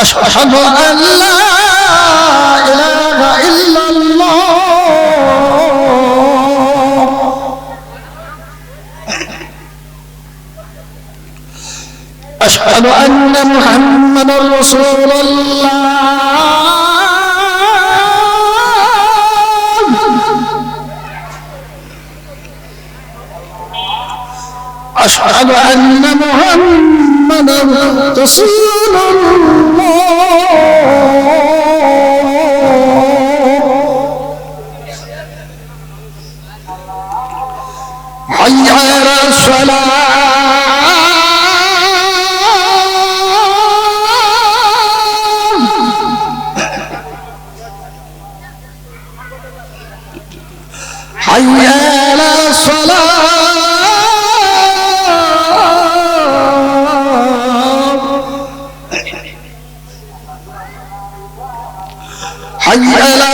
أشهد أن لا إله إلا الله. أشهد أن محمد رسول الله. أشهد أن محمدا رسول الله. حي على الصلاة حي على الصلاة حي على